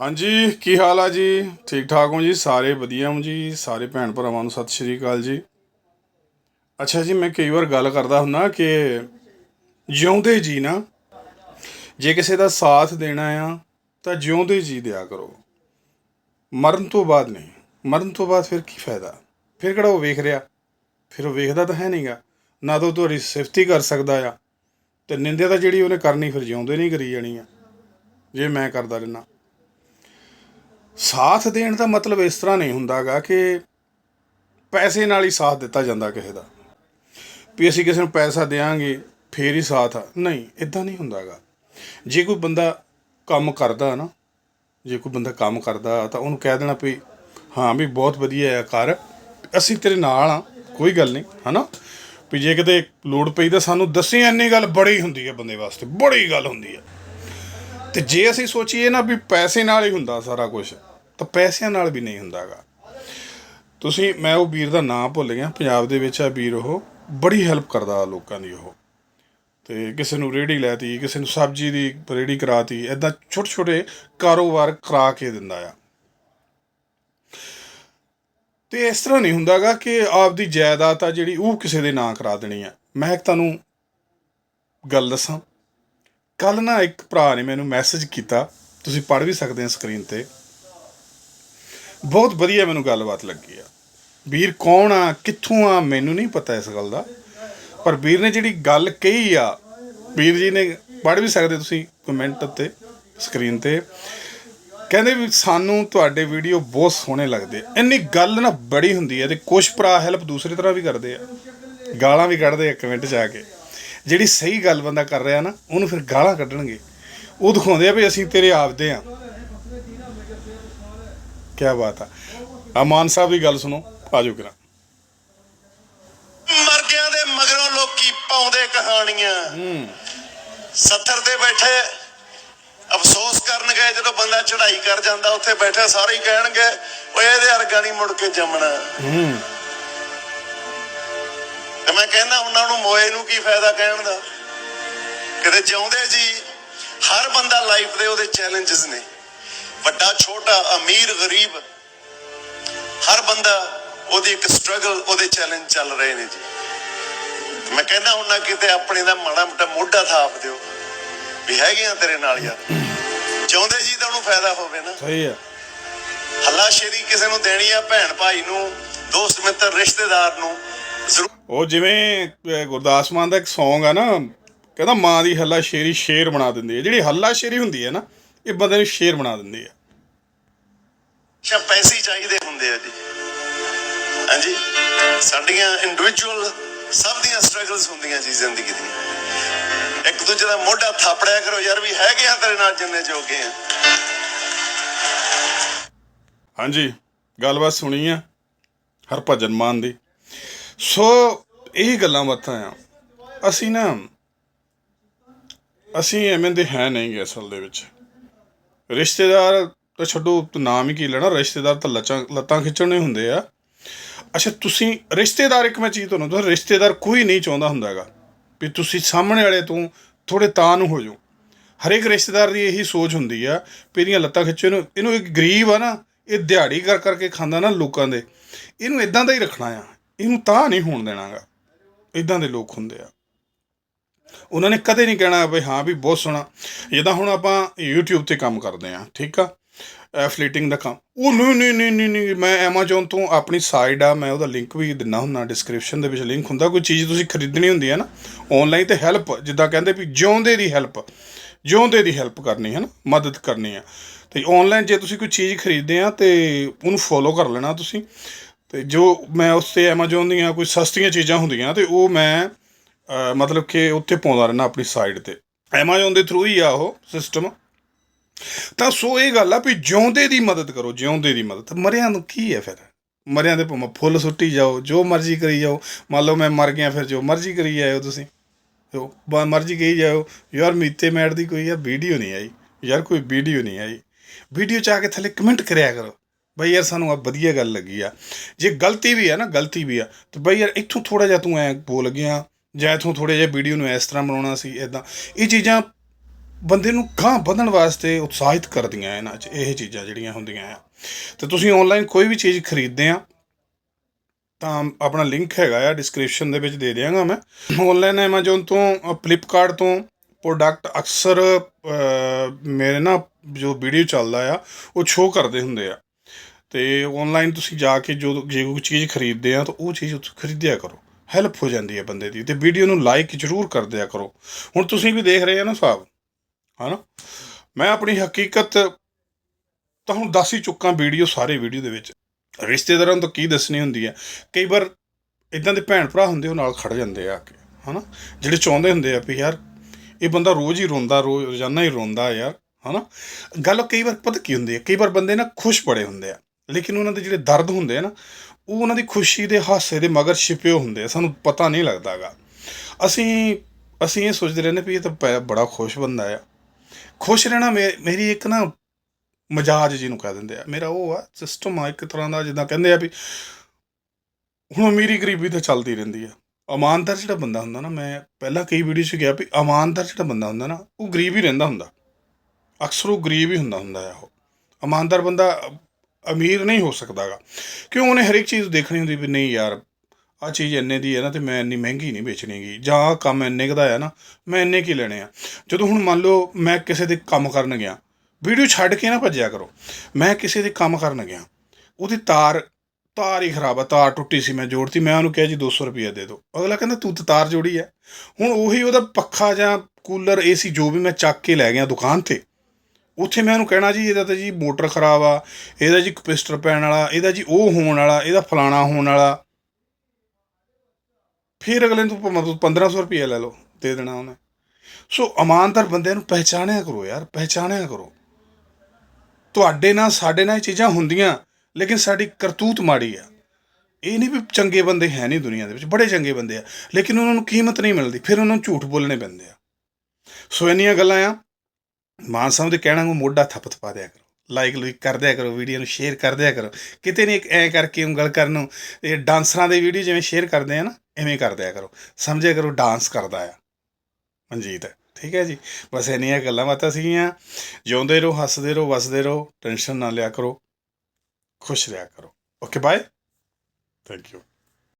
ਹਾਂਜੀ, ਕੀ ਹਾਲ ਆ ਜੀ? ਠੀਕ ਠਾਕ ਹੋ ਜੀ? ਸਾਰੇ ਵਧੀਆ ਹੋ ਜੀ? ਸਾਰੇ ਭੈਣ ਭਰਾਵਾਂ ਨੂੰ ਸਤਿ ਸ਼੍ਰੀ ਅਕਾਲ ਜੀ। ਅੱਛਾ ਜੀ, ਮੈਂ ਕਈ ਵਾਰ ਗੱਲ ਕਰਦਾ ਹੁੰਨਾ ਕਿ ਜਿਉਂਦੇ ਜੀ ਨਾ, ਜੇ ਕਿਸੇ ਦਾ ਸਾਥ ਦੇਣਾ ਆ, ਤਾਂ ਜਿਉਂਦੇ ਜੀ ਦਿਆ ਕਰੋ। ਮਰਨ ਤੋਂ ਬਾਅਦ ਨਹੀਂ। ਮਰਨ ਤੋਂ ਬਾਅਦ ਫਿਰ ਕੀ ਫਾਇਦਾ? ਫਿਰ ਕਿਹੜਾ ਉਹ ਵੇਖ ਰਿਹਾ? ਫਿਰ ਉਹ ਵੇਖਦਾ ਤਾਂ ਹੈ ਨਹੀਂਗਾ ਨਾ ਤਾਂ ਉਹ ਤੁਹਾਡੀ ਸਿਫਤੀ ਕਰ ਸਕਦਾ ਆ। ਤੇ ਨਿੰਦਿਆ ਤਾਂ ਜਿਹੜੀ ਉਹਨੇ ਕਰਨੀ, ਫਿਰ ਜਿਉਂਦੇ ਨਹੀਂ ਕਰੀ ਜਾਣੀ ਆ। ਜੇ ਮੈਂ ਕਰਦਾ ਰਹਿਣਾ ਸਾਥ ਦੇਣ ਦਾ ਮਤਲਬ ਇਸ ਤਰ੍ਹਾਂ ਨਹੀਂ ਹੁੰਦਾਗਾ ਕਿ ਪੈਸੇ ਨਾਲ ਹੀ ਸਾਥ ਦਿੱਤਾ ਜਾਂਦਾ ਕਿਸੇ ਦਾ। ਵੀ ਅਸੀਂ ਕਿਸੇ ਨੂੰ ਪੈਸਾ ਦੇਾਂਗੇ ਫੇਰ ਹੀ ਸਾਥ ਆ। ਨਹੀਂ ਇਦਾਂ ਨਹੀਂ ਹੁੰਦਾਗਾ। ਜੇ ਕੋਈ ਬੰਦਾ ਕੰਮ ਕਰਦਾ ਨਾ, ਜੇ ਕੋਈ ਬੰਦਾ ਕੰਮ ਕਰਦਾ ਤਾਂ ਉਹਨੂੰ ਕਹਿ ਦੇਣਾ ਵੀ, ਹਾਂ ਵੀ ਬਹੁਤ ਵਧੀਆ ਆ, ਕਰ। ਅਸੀਂ ਤੇਰੇ ਨਾਲ ਆ, ਕੋਈ ਗੱਲ ਨਹੀਂ। ਹਨਾ? ਵੀ ਜੇ ਕਿਤੇ ਲੋੜ ਪਈ ਤਾਂ ਸਾਨੂੰ ਦੱਸੀ, ਇੰਨੀ ਗੱਲ ਬੜੀ ਹੁੰਦੀ ਹੈ ਬੰਦੇ ਵਾਸਤੇ, ਬੜੀ ਗੱਲ ਹੁੰਦੀ ਹੈ ਤੇ ਜੇ ਅਸੀਂ ਸੋਚੀਏ ਨਾ ਵੀ ਪੈਸੇ ਨਾਲ ਹੀ ਹੁੰਦਾ ਸਾਰਾ ਕੁਝ ਤਾਂ ਪੈਸਿਆਂ ਨਾਲ ਵੀ ਨਹੀਂ ਹੁੰਦਾਗਾ। ਤੁਸੀਂ, ਮੈਂ ਉਹ ਵੀਰ ਦਾ ਨਾਮ ਭੁੱਲ ਗਿਆ, ਪੰਜਾਬ ਦੇ ਵਿੱਚ ਆ ਵੀਰ ਉਹ, ਬੜੀ ਹੈਲਪ ਕਰਦਾ ਲੋਕਾਂ ਦੀ ਉਹ। ਤੇ ਕਿਸੇ ਨੂੰ ਰੇੜੀ ਲੈਤੀ, ਕਿਸੇ ਨੂੰ ਸਬਜ਼ੀ ਦੀ ਰੇੜੀ ਕਰਾਤੀ ਐਦਾਂ ਛੋਟੇ ਛੋਟੇ ਕਾਰੋਬਾਰ ਕਰਾ ਕੇ ਦਿੰਦਾ ਆ। ਤੇ ਇਸ ਤਰ੍ਹਾਂ ਨਹੀਂ ਹੁੰਦਾਗਾ ਕਿ ਆਪਦੀ ਜਾਇਦਾਦ ਆ ਜਿਹੜੀ ਉਹ ਕਿਸੇ ਦੇ ਨਾਂ ਕਰਾ ਦੇਣੀ ਆ। ਮੈਂ ਤੁਹਾਨੂੰ ਗੱਲ ਦੱਸਾਂ। ਕੱਲ ਨਾ ਇੱਕ ਭਰਾ ਨੇ ਮੈਨੂੰ ਮੈਸੇਜ ਕੀਤਾ, ਤੁਸੀਂ ਪੜ੍ਹ ਵੀ ਸਕਦੇ ਹੋ ਸਕਰੀਨ ਤੇ। ਬਹੁਤ ਵਧੀਆ ਮੈਨੂੰ ਗੱਲਬਾਤ ਲੱਗੀ ਆ। ਵੀਰ ਕੌਣ ਆ? ਕਿੱਥੋਂ ਆ? ਮੈਨੂੰ ਨਹੀਂ ਪਤਾ ਇਸ ਗੱਲ ਦਾ। ਪਰ ਵੀਰ ਨੇ ਜਿਹੜੀ ਗੱਲ ਕਹੀ ਆ, ਵੀਰ ਜੀ ਨੇ ਪੜ੍ਹ ਵੀ ਸਕਦੇ ਤੁਸੀਂ ਕਮੈਂਟ ਉੱਤੇ ਸਕਰੀਨ ਤੇ। ਕਹਿੰਦੇ ਵੀ ਸਾਨੂੰ ਤੁਹਾਡੇ ਵੀਡੀਓ ਬਹੁਤ ਸੋਹਣੇ ਲੱਗਦੇ ਇੰਨੀ ਗੱਲ ਨਾ ਬੜੀ ਹੁੰਦੀ ਹੈ ਤੇ ਕੁਝ ਭਰਾ ਹੈਲਪ ਦੂਸਰੀ ਤਰ੍ਹਾਂ ਵੀ ਕਰਦੇ ਆ। ਗਾਲਾਂ ਵੀ ਕੱਢਦੇ ਆ ਕਮੈਂਟ 'ਚ ਆ ਕੇ। ਜਿਹੜੀ ਸਹੀ ਗੱਲ ਬੰਦਾ ਕਰ ਰਿਹਾ ਨਾ, ਉਹਨੂੰ ਫਿਰ ਗਾਲਾਂ ਕੱਢਣਗੇ। ਉਹ ਦਿਖਾਉਂਦੇ ਆ ਵੀ ਅਸੀਂ ਤੇਰੇ ਆਪਦੇ ਆ। ਕੀ ਬਾਤ ਆ। ਆ ਮਾਨ ਸਾਹਿਬ ਦੀ ਗੱਲ ਸੁਣੋ ਆਜੋ ਕਰਾਂ। ਮਰ ਗਿਆ ਦੇ ਮਗਰੋਂ ਲੋਕੀ ਪਾਉਂਦੇ ਕਹਾਣੀਆਂ। ਸੱਥਰ ਤੇ ਬੈਠੇ ਅਫਸੋਸ ਕਰਨ ਗਏ ਜਦੋਂ ਬੰਦਾ ਚੜ੍ਹਾਈ ਕਰ ਜਾਂਦਾ ਉੱਥੇ ਬੈਠੇ ਸਾਰੇ ਹੀ ਕਹਿਣਗੇ ਓਏ ਇਹਦੇ ਵਰਗਾ ਨਹੀਂ ਮੁੜ ਕੇ ਜੰਮਣਾ। ਹੂੰ। ਤੇ ਮੈਂ ਕਹਿੰਦਾ ਉਹਨਾਂ ਨੂੰ ਮੋਏ ਨੂੰ ਕੀ ਫਾਇਦਾ ਕਹਿਣ ਦਾ? ਕਿਤੇ ਜਿਉਂਦੇ ਜੀ ਹਰ ਬੰਦਾ ਲਾਈਫ ਦੇ ਉਹਦੇ ਚੈਲੰਜਸ ਨੇ। ਵੱਡਾ ਛੋਟਾ ਅਮੀਰ ਗਰੀਬ ਹਰ ਬੰਦਾ ਉਹਦੀ ਇੱਕ ਸਟਰਗਲ ਉਹਦੇ ਚੈਲੰਜ ਚੱਲ ਰਹੇ ਨੇ ਜੀ। ਮੈਂ ਕਹਿੰਦਾ ਹੁਣ ਨਾ ਕਿਤੇ ਆਪਣੇ ਦਾ ਮਾੜਾ ਮੋਟਾ ਮੋਢਾ ਥਾਪ ਦਿਓ ਵੀ ਹੈਗੇ ਆ ਤੇਰੇ ਨਾਲ ਯਾਰ। ਜਿਉਂਦੇ ਜੀ ਤਾਂ ਉਹਨੂੰ ਫਾਇਦਾ ਹੋਵੇ ਨਾ। ਸਹੀ ਆ। ਹੱਲਾ ਸ਼ੇਰੀ ਕਿਸੇ ਨੂੰ ਦੇਣੀ ਆ ਭੈਣ ਭਾਈ ਨੂੰ ਦੋਸਤ ਮਿੱਤਰ ਰਿਸ਼ਤੇਦਾਰ ਨੂੰ ਉਹ ਜਿਵੇਂ ਗੁਰਦਾਸ ਮਾਨ ਦਾ ਇੱਕ Song ਆ ਨਾ ਕਹਿੰਦਾ ਮਾਂ ਦੀ ਹੱਲਾ ਸ਼ੇਰੀ ਸ਼ੇਰ ਬਣਾ ਦਿੰਦੀ ਹੈ। ਜਿਹੜੀ ਹੱਲਾ ਸ਼ੇਰੀ ਹੁੰਦੀ ਹੈ ਨਾ ਇਹ ਬੰਦੇ ਨੂੰ ਸ਼ੇਰ ਬਣਾ ਦਿੰਦੀ ਹੈ ਸ਼ਾ ਪੈਸੇ ਚਾਹੀਦੇ ਹੁੰਦੇ ਆ ਜੀ। ਹਾਂਜੀ? ਸਾਡੀਆਂ ਇੰਡੀਵਿਜੂਅਲ ਸਭ ਦੀਆਂ ਸਟਰਗਲਸ ਹੁੰਦੀਆਂ ਜੀ ਜ਼ਿੰਦਗੀ ਦੀਆਂ। ਇੱਕ ਦੂਜੇ ਦਾ ਮੋਢਾ ਥਾਪੜਿਆ ਕਰੋ ਯਾਰ ਵੀ ਹੈਗੇ ਆ ਤੇਰੇ ਨਾਲ ਜਿੰਨੇ ਜੋਗੇ ਆ। ਹਾਂਜੀ ਗੱਲਬਾਤ ਸੁਣੀ ਆ ਹਰਭਜਨ ਮਾਨ ਦੀ। ਸੋ ਇਹ ਗੱਲਾਂ ਬਾਤਾਂ ਆ। ਅਸੀਂ ਨਾ ਅਸੀਂ ਐਵੇਂ ਦੇ ਹੈ ਨਹੀਂ ਅਸਲ ਦੇ ਵਿੱਚ। ਰਿਸ਼ਤੇਦਾਰ ਤਾਂ ਛੱਡੋ ਨਾਮ ਹੀ ਕੀ ਲੈਣਾ? ਰਿਸ਼ਤੇਦਾਰ ਤਾਂ ਲੱਚਾਂ ਲੱਤਾਂ ਖਿੱਚਣੇ ਹੁੰਦੇ ਆ। ਅੱਛਾ, ਤੁਸੀਂ ਰਿਸ਼ਤੇਦਾਰ ਇੱਕ ਮੈਂ ਚੀਜ਼ ਤੁਹਾਨੂੰ ਦੱਸਾਂ, ਰਿਸ਼ਤੇਦਾਰ ਕੋਈ ਨਹੀਂ ਚਾਹੁੰਦਾ ਹੁੰਦਾਗਾ ਵੀ ਤੁਸੀਂ ਸਾਹਮਣੇ ਵਾਲੇ ਤੋਂ ਥੋੜੇ ਤਾਂ ਨੂੰ ਹੋ ਜਾਓ। ਹਰੇਕ ਰਿਸ਼ਤੇਦਾਰ ਦੀ ਇਹੀ ਸੋਚ ਹੁੰਦੀ ਆ ਵੀ ਇਹਦੀਆਂ ਲੱਤਾਂ ਖਿੱਚੋ ਨੂੰ ਇਹਨੂੰ ਇੱਕ ਗਰੀਬ ਆ ਨਾ, ਇਹ ਦਿਹਾੜੀ ਕਰ ਕਰਕੇ ਖਾਂਦਾ ਨਾ ਲੋਕਾਂ ਦੇ, ਇਹਨੂੰ ਇਦਾਂ ਦਾ ਹੀ ਰੱਖਣਾ ਆ। ਇਹਨੂੰ ਤਾਂ ਨਹੀਂ ਹੋਣ ਦੇਣਾਗਾ। ਇਦਾਂ ਦੇ ਲੋਕ ਹੁੰਦੇ ਆ। ਉਹਨਾਂ ਨੇ ਕਦੇ ਨਹੀਂ ਕਹਿਣਾ ਵੀ ਹਾਂ ਵੀ ਬਹੁਤ ਸੋਹਣਾ। ਜਿੱਦਾਂ ਹੁਣ ਆਪਾਂ YouTube ਤੇ ਕੰਮ ਕਰਦੇ ਆ ਠੀਕ ਆ? ਐਫਲੀਟਿੰਗ ਦਾ ਕੰਮ। ਉਹ ਨਹੀਂ ਨਹੀਂ ਨਹੀਂ ਨਹੀਂ ਨਹੀਂ, ਮੈਂ Amazon ਤੋਂ ਆਪਣੀ ਸਾਈਟ ਆ, ਮੈਂ ਉਹਦਾ ਲਿੰਕ ਵੀ ਦਿੰਨਾ ਹੁੰਦਾ ਡਿਸਕ੍ਰਿਪਸ਼ਨ ਦੇ ਵਿੱਚ ਲਿੰਕ ਹੁੰਦਾ। ਕੋਈ ਚੀਜ਼ ਤੁਸੀਂ ਖਰੀਦਣੀ ਹੁੰਦੀ ਹੈ ਨਾ ਆਨਲਾਈਨ ਤੇ ਹੈਲਪ ਜਿੱਦਾਂ ਕਹਿੰਦੇ ਵੀ ਜਿਉਂਦੇ ਦੀ ਹੈਲਪ ਜਿਉਂਦੇ ਦੀ ਹੈਲਪ ਕਰਨੀ ਹੈ ਨਾ ਮਦਦ ਕਰਨੀ ਆ। ਤੇ ਆਨਲਾਈਨ ਜੇ ਤੁਸੀਂ ਕੋਈ ਚੀਜ਼ ਖਰੀਦਦੇ ਆ ਤੇ ਉਹਨੂੰ ਫੋਲੋ ਕਰ ਲੈਣਾ ਤੁਸੀਂ। ਤੇ ਜੋ ਮੈਂ ਉਸ ਤੇ Amazon ਦੀਆਂ ਕੋਈ ਸਸਤੀਆਂ ਚੀਜ਼ਾਂ ਹੁੰਦੀਆਂ ਤੇ ਉਹ ਮੈਂ ਮਤਲਬ ਕਿ ਉੱਥੇ ਪਾਉਂਦਾ ਰਹਿਣਾ ਆਪਣੀ ਸਾਈਡ ਤੇ। Amazon ਦੇ ਥਰੂ ਹੀ ਆ ਉਹ ਸਿਸਟਮ ਤਾਂ ਸੋ ਇਹ ਗੱਲ ਆ ਵੀ ਜਿਉਂਦੇ ਦੀ ਮਦਦ ਕਰੋ, ਜਿਉਂਦੇ ਦੀ ਮਦਦ। ਮਰਿਆਂ ਨੂੰ ਕੀ ਹੈ ਫਿਰ? ਮਰਿਆਂ ਦੇ ਭਾਵੇਂ ਫੁੱਲ ਸੁੱਟੀ ਜਾਓ, ਜੋ ਮਰਜ਼ੀ ਕਰੀ ਜਾਓ। ਮੰਨ ਲਓ ਮੈਂ ਮਰ ਗਿਆ, ਫਿਰ ਜੋ ਮਰਜ਼ੀ ਕਰੀ ਜਾਓ ਤੁਸੀਂ। ਜੋ ਬ- ਮਰਜ਼ੀ ਕਹੀ ਜਾਓ, ਯਾਰ ਮੀਤੇ ਮੈਡ ਦੀ ਕੋਈ ਯਾਰ ਵੀਡੀਓ ਨਹੀਂ ਆਈ। ਯਾਰ ਕੋਈ ਵੀਡੀਓ ਨਹੀਂ ਆਈ। ਵੀਡੀਓ ਚ ਆ ਕੇ ਥੱਲੇ ਕਮੈਂਟ ਕਰਿਆ ਕਰੋ। ਬਈ ਯਾਰ ਸਾਨੂੰ ਆ ਵਧੀਆ ਗੱਲ ਲੱਗੀ ਆ। ਜੇ ਗਲਤੀ ਵੀ ਆ ਨਾ, ਗਲਤੀ ਵੀ ਆ। ਤੇ ਬਈ ਯਾਰ ਇੱਥੋਂ ਥੋੜਾ ਜਿਹਾ ਤੂੰ ਐ ਬੋਲ ਗਿਆ। ਜਾਂ ਇੱਥੋਂ ਥੋੜੇ ਜਿਹਾ ਵੀਡੀਓ ਨੂੰ ਇਸ ਤਰ੍ਹਾਂ ਬਣਾਉਣਾ ਸੀ ਇਦਾਂ ਇਹ ਚੀਜ਼ਾਂ ਬੰਦੇ ਨੂੰ ਗਾਂਹ ਵਧਣ ਵਾਸਤੇ ਉਤਸ਼ਾਹਿਤ ਕਰਦੀਆਂ ਇਹਨਾਂ 'ਚ, ਇਹ ਚੀਜ਼ਾਂ ਜਿਹੜੀਆਂ ਹੁੰਦੀਆਂ ਆ। ਤੇ ਤੁਸੀਂ ਆਨਲਾਈਨ ਕੋਈ ਵੀ ਚੀਜ਼ ਖਰੀਦਦੇ ਆ, ਤਾਂ ਆਪਣਾ ਲਿੰਕ ਹੈਗਾ ਆ ਡਿਸਕ੍ਰਿਪਸ਼ਨ ਦੇ ਵਿੱਚ ਦੇ ਦਿਆਂਗਾ ਮੈਂ। ਆਨਲਾਈਨ Amazon ਤੋਂ ਫਲਿੱਪਕਾਰਟ ਤੋਂ ਪ੍ਰੋਡਕਟ ਅਕਸਰ ਮੇਰੇ ਨਾ ਜੋ ਵੀਡੀਓ ਚੱਲਦਾ ਆ, ਉਹ ਸ਼ੋਅ ਕਰਦੇ ਹੁੰਦੇ ਆ। ਤੇ ਆਨਲਾਈਨ ਤੁਸੀਂ ਜਾ ਕੇ ਜੋ, ਜੇ ਕੋਈ ਚੀਜ਼ ਖਰੀਦਦੇ ਆ, ਤਾਂ ਉਹ ਚੀਜ਼ ਉੱਥੋਂ ਖਰੀਦਿਆ ਕਰੋ। ਹੈਲਪ ਹੋ ਜਾਂਦੀ ਹੈ ਬੰਦੇ ਦੀ। ਤੇ ਵੀਡੀਓ ਨੂੰ ਲਾਈਕ ਜ਼ਰੂਰ ਕਰ ਦਿਆ ਕਰੋ। ਹੁਣ ਤੁਸੀਂ ਵੀ ਦੇਖ ਰਹੇ ਆ ਨਾ ਸਾਹਿਬ ਹਨਾ? ਮੈਂ ਆਪਣੀ ਹਕੀਕਤ ਤਾਂ ਹੁਣ ਦੱਸ ਹੀ ਚੁੱਕਾ ਵੀਡੀਓ ਸਾਰੇ ਵੀਡੀਓ ਦੇ ਵਿੱਚ। ਰਿਸ਼ਤੇਦਾਰਾਂ ਤੋਂ ਕੀ ਦੱਸਣੀ ਹੁੰਦੀ ਹੈ? ਕਈ ਵਾਰ ਇਦਾਂ ਦੇ ਭੈਣ ਭਰਾ ਹੁੰਦੇ ਉਹ ਨਾਲ ਖੜ ਜਾਂਦੇ ਆ ਆ ਕੇ, ਹਨਾ? ਜਿਹੜੇ ਚਾਹੁੰਦੇ ਹੁੰਦੇ ਆ ਵੀ ਯਾਰ, ਇਹ ਬੰਦਾ ਰੋਜ਼ ਹੀ ਰੋਂਦਾ, ਰੋਜ਼ ਰੋਜ਼ਾਨਾ ਹੀ ਰੋਂਦਾ ਯਾਰ, ਹਨਾ? ਗੱਲ ਕਈ ਵਾਰ ਪਤਾ ਕੀ ਹੁੰਦੀ ਹੈ? ਕਈ ਵਾਰ ਬੰਦੇ ਨਾ ਖੁਸ਼ ਬੜੇ ਹੁੰਦੇ ਆ। ਲੇਕਿਨ ਉਹਨਾਂ ਦੇ ਜਿਹੜੇ ਦਰਦ ਹੁੰਦੇ ਆ ਨਾ, ਉਹ ਉਹਨਾਂ ਦੀ ਖੁਸ਼ੀ ਦੇ ਹਾਸੇ ਦੇ ਮਗਰ ਛਿਪੇ ਹੁੰਦੇ ਆ, ਸਾਨੂੰ ਪਤਾ ਨਹੀਂ ਲੱਗਦਾਗਾ ਅਸੀਂ ਅਸੀਂ ਇਹ ਸੋਚਦੇ ਰਹਿੰਦੇ ਵੀ ਇਹ ਤਾਂ ਪੈ- ਬੜਾ ਖੁਸ਼ ਬੰਦਾ ਆ। ਖੁਸ਼ ਰਹਿਣਾ ਮੇ- ਮੇਰੀ ਇੱਕ ਨਾ ਮਜਾਜ ਜਿਹਨੂੰ ਕਹਿ ਦਿੰਦੇ ਆ। ਮੇਰਾ ਉਹ ਆ ਸਿਸਟਮ ਆ, ਇੱਕ ਤਰ੍ਹਾਂ ਦਾ ਜਿੱਦਾਂ ਕਹਿੰਦੇ ਆ ਵੀ ਹੁਣ ਅਮੀਰੀ ਗਰੀਬੀ ਤਾਂ ਚੱਲਦੀ ਰਹਿੰਦੀ ਆ। ਇਮਾਨਦਾਰ ਜਿਹੜਾ ਬੰਦਾ ਹੁੰਦਾ ਨਾ, ਮੈਂ ਪਹਿਲਾਂ ਕਈ ਵੀਡੀਓ 'ਚ ਗਿਆ ਵੀ ਇਮਾਨਦਾਰ ਜਿਹੜਾ ਬੰਦਾ ਹੁੰਦਾ ਨਾ, ਉਹ ਗਰੀਬ ਹੀ ਰਹਿੰਦਾ ਹੁੰਦਾ। ਅਕਸਰ ਉਹ ਗਰੀਬ ਹੀ ਹੁੰਦਾ ਹੁੰਦਾ ਆ ਉਹ। ਇਮਾਨਦਾਰ ਬੰਦਾ ਅਮੀਰ ਨਹੀਂ ਹੋ ਸਕਦਾਗਾ। ਕਿਉਂ ਉਹਨੇ ਹਰ ਇੱਕ ਚੀਜ਼ ਦੇਖਣੀ ਹੁੰਦੀ ਵੀ ਨਹੀਂ ਯਾਰ ਆ ਚੀਜ਼ ਇੰਨੇ ਦੀ ਹੈ ਨਾ ਤੇ ਮੈਂ ਇੰਨੀ ਮਹਿੰਗੀ ਨਹੀਂ ਵੇਚਣੀਗੀ ਜਾਂ ਆਹ ਕੰਮ ਇੰਨੇ ਕੁ ਦਾ ਹੈ ਨਾ, ਮੈਂ ਇੰਨੇ ਕੀ ਲੈਣੇ ਆ। ਜਦੋਂ ਹੁਣ ਮੰਨ ਲਓ ਮੈਂ ਕਿਸੇ ਦੇ ਕੰਮ ਕਰਨ ਗਿਆ, ਵੀਡੀਓ ਛੱਡ ਕੇ ਨਾ ਭੱਜਿਆ ਕਰੋ, ਮੈਂ ਕਿਸੇ ਦੇ ਕੰਮ ਕਰਨ ਗਿਆ, ਉਹਦੀ ਤਾਰ ਤਾਰ ਹੀ ਖਰਾਬ ਆ, ਤਾਰ ਟੁੱਟੀ ਸੀ ਮੈਂ ਜੋੜਤੀ, ਮੈਂ ਉਹਨੂੰ ਕਿਹਾ ਜੀ 200 ਰੁਪਏ ਦੇ ਦਿਓ ਅਗਲਾ ਕਹਿੰਦਾ ਤੂੰ ਤਾਂ ਤਾਰ ਜੋੜੀ ਹੈ ਹੁਣ ਉਹੀ ਉਹਦਾ ਪੱਖਾ ਜਾਂ ਕੂਲਰ, ਏਸੀ ਜੋ ਵੀ ਮੈਂ ਚੱਕ ਕੇ ਲੈ ਗਿਆ ਦੁਕਾਨ ਤੇ ਉੱਥੇ ਮੈਂ ਉਹਨੂੰ ਕਹਿਣਾ ਜੀ, ਇਹਦਾ ਤਾਂ ਜੀ ਮੋਟਰ ਖਰਾਬ ਆ, ਇਹਦਾ ਜੀ ਕਪਿਸਟਰ ਪੈਣ ਵਾਲਾ, ਇਹਦਾ ਜੀ ਉਹ ਹੋਣ ਵਾਲਾ, ਇਹਦਾ ਫਲਾਣਾ ਹੋਣ ਵਾਲਾ। ਫਿਰ ਅਗਲੇ ਨੂੰ ਮਤਲਬ ਤੂੰ 1500 ਰੁਪਏ ਲੈ ਲਓ, ਦੇ ਦੇਣਾ ਉਹਨੇ। ਸੋ ਇਮਾਨਦਾਰ ਬੰਦਿਆਂ ਨੂੰ ਪਹਿਚਾਣਿਆ ਕਰੋ ਯਾਰ, ਪਹਿਚਾਣਿਆ ਕਰੋ। ਤੁਹਾਡੇ ਨਾਲ, ਸਾਡੇ ਨਾਲ ਇਹ ਚੀਜ਼ਾਂ ਹੁੰਦੀਆਂ, ਲੇਕਿਨ ਸਾਡੀ ਕਰਤੂਤ ਮਾੜੀ ਆ। ਇਹ ਨਹੀਂ ਵੀ ਚੰਗੇ ਬੰਦੇ ਹੈ ਨਹੀਂ ਦੁਨੀਆ ਦੇ ਵਿੱਚ, ਬੜੇ ਚੰਗੇ ਬੰਦੇ ਆ। ਲੇਕਿਨ ਉਹਨਾਂ ਨੂੰ ਕੀਮਤ ਨਹੀਂ ਮਿਲਦੀ, ਫਿਰ ਉਹਨਾਂ ਨੂੰ ਝੂਠ ਬੋਲਣੇ ਪੈਂਦੇ ਆ। ਸੋ ਇੰਨੀਆਂ ਗੱਲਾਂ ਆ। ਮਾਨ ਸਾਹਿਬ ਦੇ ਕਹਿਣਾ ਨੂੰ ਮੋਢਾ ਥੱਪ ਥਪਾ ਦਿਆ ਕਰੋ। ਲਾਈਕ ਲੁਈਕ ਕਰ ਦਿਆ ਕਰੋ ਵੀਡੀਓ ਨੂੰ ਸ਼ੇਅਰ ਕਰ ਦਿਆ ਕਰੋ। ਕਿਤੇ ਨਹੀਂ ਐ ਕਰਕੇ ਉਂਗਲ ਕਰਨ ਨੂੰ, ਇਹ ਡਾਂਸਰਾਂ ਦੇ ਵੀਡੀਓ ਜਿਵੇਂ ਸ਼ੇਅਰ ਕਰਦੇ ਆ ਨਾ, ਐਵੇਂ ਕਰ ਦਿਆ ਕਰੋ। ਸਮਝਿਆ ਕਰੋ ਡਾਂਸ ਕਰਦਾ ਆ। ਮਨਜੀਤ, ਠੀਕ ਹੈ ਜੀ? ਬਸ ਇੰਨੀਆਂ ਗੱਲਾਂ ਬਾਤਾਂ ਸੀਗੀਆਂ। ਜਿਉਂਦੇ ਰਹੋ, ਹੱਸਦੇ ਰਹੋ, ਵਸਦੇ ਰਹੋ ਟੈਨਸ਼ਨ ਨਾ ਲਿਆ ਕਰੋ। ਖੁਸ਼ ਰਿਹਾ ਕਰੋ। Okay bye thank you